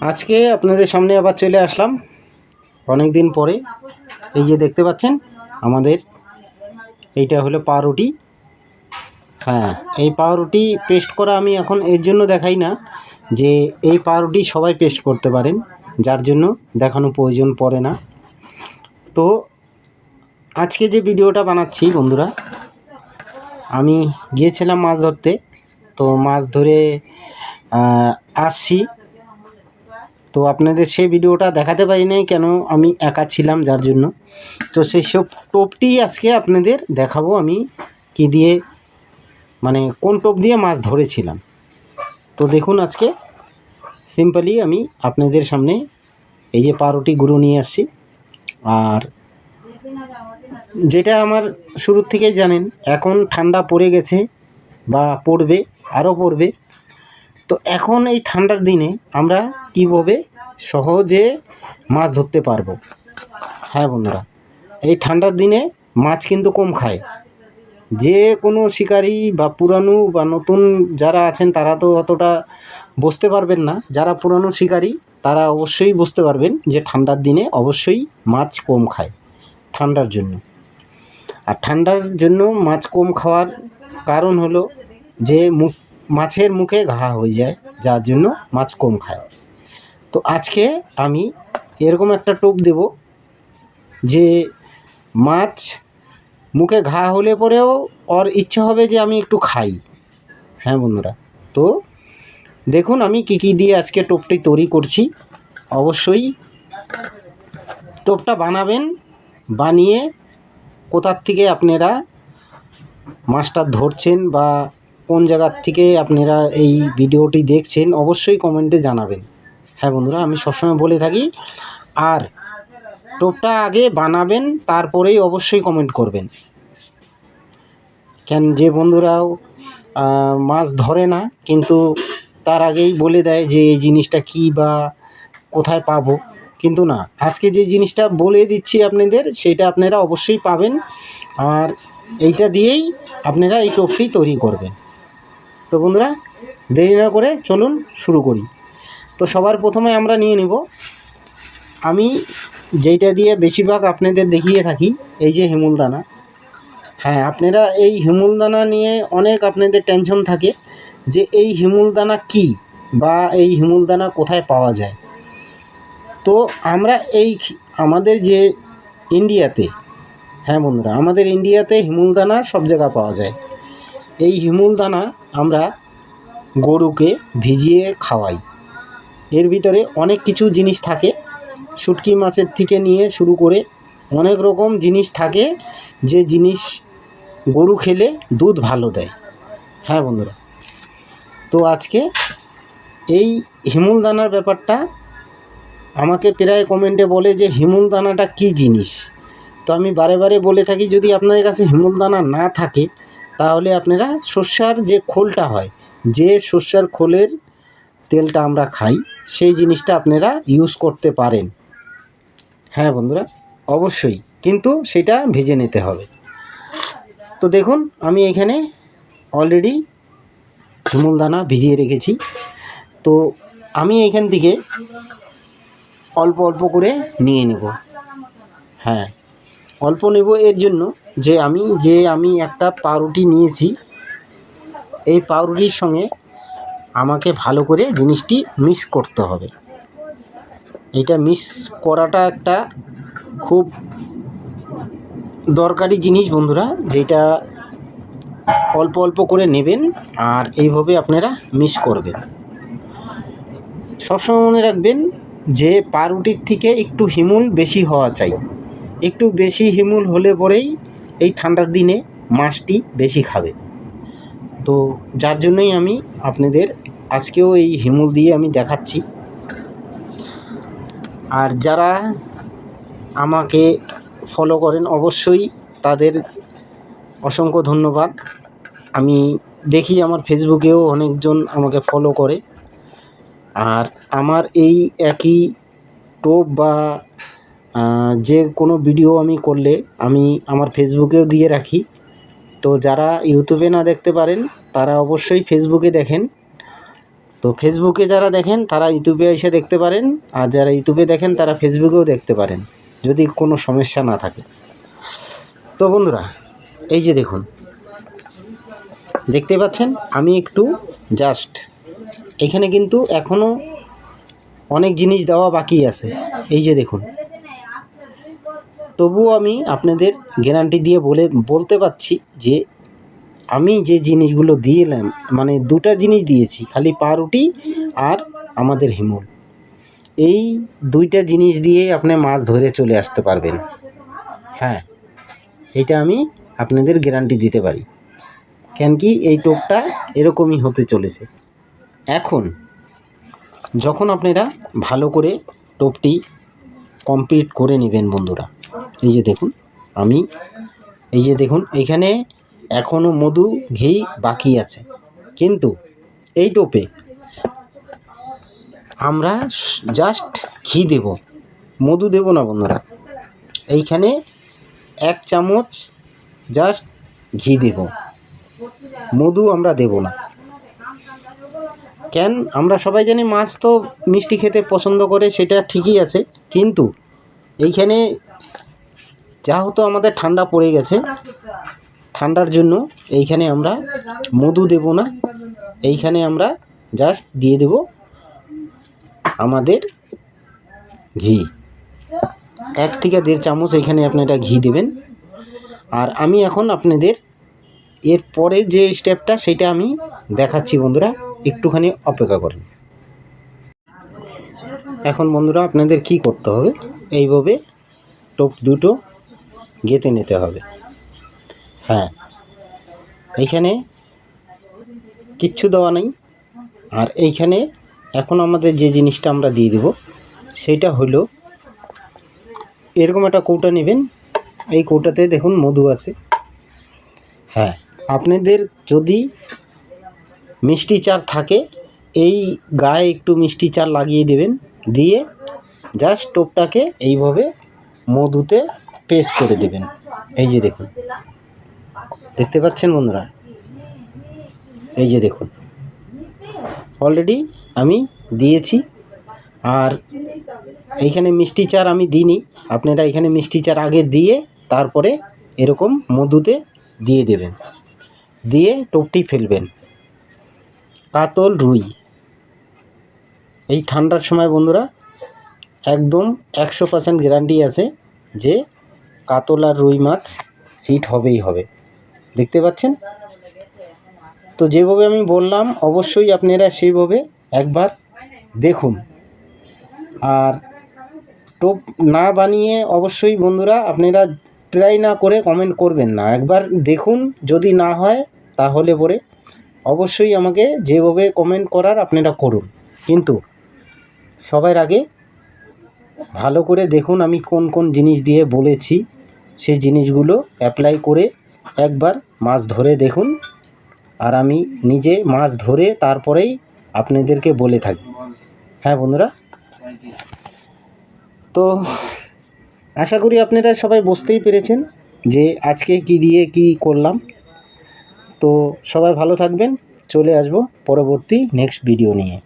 আজকে আপনাদের সামনে আবার চলে আসলাম অনেক দিন পরে। এই যে দেখতে পাচ্ছেন, আমাদের এইটা হলো পাউরুটি। হ্যাঁ এই পাউরুটি পেস্ট করা আমি এখন এর জন্য দেখাই না যে এই পাউরুটি সবাই পেস্ট করতে পারেন, যার জন্য দেখানো প্রয়োজন পড়ে না। তো আজকে যে ভিডিওটা বানাচ্ছি বন্ধুরা, আমি গিয়েছিলাম মাছ ধরতে। তো মাছ ধরে আসছি। তো আপনাদের সেই ভিডিওটা দেখাতে পারি নাই কেন আমি একা ছিলাম যার জন্য। তো সেই সব টোপটি আজকে আপনাদের দেখাবো আমি কি দিয়ে মানে কোন টোপ দিয়ে মাছ ধরেছিলাম। তো দেখুন আজকে সিম্পলি আমি আপনাদের সামনে এই যে পাউরুটি গুঁড়ো নিয়ে আসছি। আর যেটা আমার শুরুর থেকেই জানেন, এখন ঠান্ডা পড়ে গেছে বা পড়বে, আরও পড়বে। তো এখন এই ঠান্ডার দিনে আমরা কীভাবে সহজে মাছ ধরতে পারব? হ্যাঁ বন্ধুরা, এই ঠান্ডার দিনে মাছ কিন্তু কম খায়। যে কোনো শিকারি বা পুরানো বা নতুন যারা আছেন, তারা তো অতটা বুঝতে পারবেন না। যারা পুরানো শিকারি, তারা অবশ্যই বুঝতে পারবেন যে ঠান্ডার দিনে অবশ্যই মাছ কম খায় ঠান্ডার জন্য। আর ঠান্ডার জন্য মাছ কম খাওয়ার কারণ হলো যে মুখ মাছের মুখে ঘা হয়ে যায়, যার জন্য মাছ কম খায়। তো আজকে আমি এরকম একটা টোপ দেব যে মাছ মুখে ঘা হলে পরেও ওর ইচ্ছে হবে যে আমি একটু খাই। হ্যাঁ বন্ধুরা? তো দেখুন আমি কী কী দিয়ে আজকে টোপটি তৈরি করছি। অবশ্যই টোপটা বানাবেন, বানিয়ে কোথার থেকে আপনারা মাছটা ধরছেন বা কোন জায়গার থেকে আপনারা এই ভিডিওটি দেখছেন অবশ্যই কমেন্টে জানাবেন। হ্যাঁ বন্ধুরা, আমি সবসময় বলে থাকি, আর টোপটা আগে বানাবেন, তারপরেই অবশ্যই কমেন্ট করবেন। কেন যে বন্ধুরাও মাছ ধরে না, কিন্তু তার আগেই বলে দেয় যে এই জিনিসটা কী বা কোথায় পাবো। কিন্তু না, আজকে যে জিনিসটা বলে দিচ্ছি আপনাদের, সেটা আপনারা অবশ্যই পাবেন, আর এইটা দিয়েই আপনারা এই টোপটি তৈরি করবেন। তো বন্ধুরা, দেরি না করে চলুন শুরু করি। তো সবার প্রথমে আমরা নিয়ে নেব। আমি যেইটা দিয়ে বেশিরভাগ আপনাদের দেখিয়ে থাকি, এই যে হিমুলদানা হ্যাঁ আপনারা এই হিমুলদানা নিয়ে অনেক আপনাদের টেনশন থাকে যে এই হিমুলদানা কি বা এই হিমুলদানা কোথায় পাওয়া যায়। তো আমরা এই আমাদের যে ইন্ডিয়াতে হ্যাঁ বন্ধুরা, আমাদের ইন্ডিয়াতে হিমুলদানা সব জায়গা পাওয়া যায়। এই হিমুল দানা আমরা গরুকে ভিজিয়ে খাওয়াই। এর ভিতরে অনেক কিছু জিনিস থাকে। শুটকি মাছের থেকে নিয়ে শুরু করে অনেক রকম জিনিস থাকে যে জিনিস গরু খেলে দুধ ভালো দেয়। হ্যাঁ বন্ধুরা। তো আজকে এই হিমুল দানার ব্যাপারটা আমাকে প্রায় কমেন্টে বলে যে হিমুল দানাটা কী জিনিস? তো আমি বারে বারে বলে থাকি, যদি আপনাদের কাছে হিমুল দানা না থাকে তাহলে আপনারা সর্ষার যে খোলটা হয়, যে সর্ষার খোলের তেলটা আমরা খাই, সেই জিনিসটা আপনারা ইউজ করতে পারেন। হ্যাঁ বন্ধুরা, অবশ্যই। কিন্তু সেটা ভেজে নিতে হবে। তো দেখুন, আমি এখানে অলরেডি হিমুল দানা ভিজিয়ে রেখেছি। তো আমি এখান থেকে অল্প অল্প করে নিয়ে নেব। হ্যাঁ। অল্প নেব এর জন্য যে আমি যে আমি একটা পাউরুটি নিয়েছি, এই পাউরুটির সঙ্গে আমাকে ভালো করে জিনিসটি মিক্স করতে হবে। এটা মিক্স করাটা একটা খুব দরকারি জিনিস বন্ধুরা, যেটা অল্প অল্প করে নেবেন আর এইভাবে আপনারা মিক্স করবেন। সবসময় মনে রাখবেন যে পাউরুটির থেকে একটু হিমুল বেশি হওয়া চাই। একটু বেশি হিমুল হলে পরেই এই ঠান্ডার দিনে মাছটি বেশি খাবে। তো যার জন্যই আমি আপনাদের আজকেও এই হিমুল দিয়ে আমি দেখাচ্ছি। আর যারা আমাকে ফলো করেন, অবশ্যই তাদের অসংখ্য ধন্যবাদ। আমি দেখি আমার ফেসবুকেও অনেকজন আমাকে ফলো করে। আর আমার এই একই টোপ বা যে কোনো ভিডিও আমি করলে আমি আমার ফেসবুকেও দিয়ে রাখি। তো যারা ইউটিউবে না দেখতে পারেন, তারা অবশ্যই ফেসবুকে দেখেন। তো ফেসবুকে যারা দেখেন, তারা ইউটিউবে এসে দেখতে পারেন। আর যারা ইউটিউবে দেখেন, তারা ফেসবুকেও দেখতে পারেন, যদি কোনো সমস্যা না থাকে। তো বন্ধুরা, এই যে দেখুন, দেখতে পাচ্ছেন, আমি একটু জাস্ট এখানে কিন্তু এখনও অনেক জিনিস দেওয়া বাকি আছে। এই যে দেখুন তবুও আমি আপনাদের গ্যারান্টি দিয়ে বলে, বলতে পারছি যে আমি যে জিনিসগুলো দিয়েলাম মানে দুটা জিনিস দিয়েছি, খালি পাউরুটি আর আমাদের হিমুল। এই দুইটা জিনিস দিয়ে আপনি মাছ ধরে চলে আসতে পারবেন। হ্যাঁ এটা আমি আপনাদের গ্যারান্টি দিতে পারি। কেন কি এই টোপটা এরকমই হতে চলেছে। এখন, যখন আপনারা ভালো করে টোপটি কমপ্লিট করে নেবেন বন্ধুরা এই যে দেখুন, আমি, এই যে দেখুন, এখানে এখনও মধু, ঘি বাকি আছে। কিন্তু এই টোপে আমরা জাস্ট ঘি দেব, মধু দেব না বন্ধুরা। এইখানে এক চামচ জাস্ট ঘি দেব, মধু আমরা দেব না। কেন? আমরা সবাই জানি মাছ তো মিষ্টি খেতে পছন্দ করে, সেটা ঠিকই আছে। কিন্তু এইখানে যেহেতু আমাদের ঠান্ডা পড়ে গেছে। ঠান্ডার জন্য এইখানে আমরা মধু দেব না। এইখানে আমরা জাস্ট দিয়ে দেব আমাদের ঘি। এক থেকে দেড় চামচ এখানে আপনারা ঘি দেবেন। আর আমি এখন আপনাদের এর পরে যে স্টেপটা সেটা আমি দেখাচ্ছি বন্ধুরা, একটুখানি অপেক্ষা করেন। এখন বন্ধুরা আপনাদের কি করতে হবে? এইভাবে টোপ দুটো গেঁথে নিতে হবে। হ্যাঁ। এইখানে কিচ্ছু দেওয়া নেই। আর এইখানে এখন আমাদের যে জিনিসটা আমরা দিয়ে দেব সেটা হলো এরকম একটা কৌটা নেবেন। এই কৌটাতে দেখুন মধু আছে। হ্যাঁ আপনাদের যদি মিষ্টি চার থাকে, এই গায়ে একটু মিষ্টি চার লাগিয়ে দেবেন। দিয়ে জাস্ট টোপটাকে এইভাবে মধুতে পেস্ট করে দেবেন। এই যে দেখুন। দেখতে পাচ্ছেন বন্ধুরা? এই যে দেখুন। অলরেডি আমি দিয়েছি। আর এইখানে মিষ্টি চার আমি দিইনি। আপনারা এখানে মিষ্টি চার আগে দিয়ে তারপরে এরকম মধুতে দিয়ে দেবেন। দিয়ে টোপটি ফেলবেন। কাতল রুই। এই ঠান্ডার সময় বন্ধুরা, একদম একশো পার্সেন্ট গ্যারান্টি আছে যে কাতল আর রুই মাছ হিট হবেই হবে। দেখতে পাচ্ছেন? তো যেভাবে আমি বললাম, অবশ্যই আপনারা সেইভাবে একবার দেখুন। আর টোপ না বানিয়ে অবশ্যই বন্ধুরা আপনারা ট্রাই না করে কমেন্ট করবেন না। একবার দেখুন, যদি না হয়, তাহলে পরে অবশ্যই আমাকে যেভাবে কমেন্ট করার আপনারা করুন। কিন্তু সবার আগে ভালো করে দেখুন আমি কোন কোন জিনিস দিয়ে বলেছি। সেই জিনিসগুলো অ্যাপ্লাই করে একবার মাছ ধরে দেখুন। আর আমি নিজে মাছ ধরে তারপরেই আপনাদেরকে বলে থাকি। হ্যাঁ বন্ধুরা? তো আশা করি আপনারা সবাই বুঝতেই পেরেছেন যে আজকে কি দিয়ে কি করলাম। তো সবাই ভালো থাকবেন। চলে আসব পরবর্তী নেক্সট ভিডিও নিয়ে।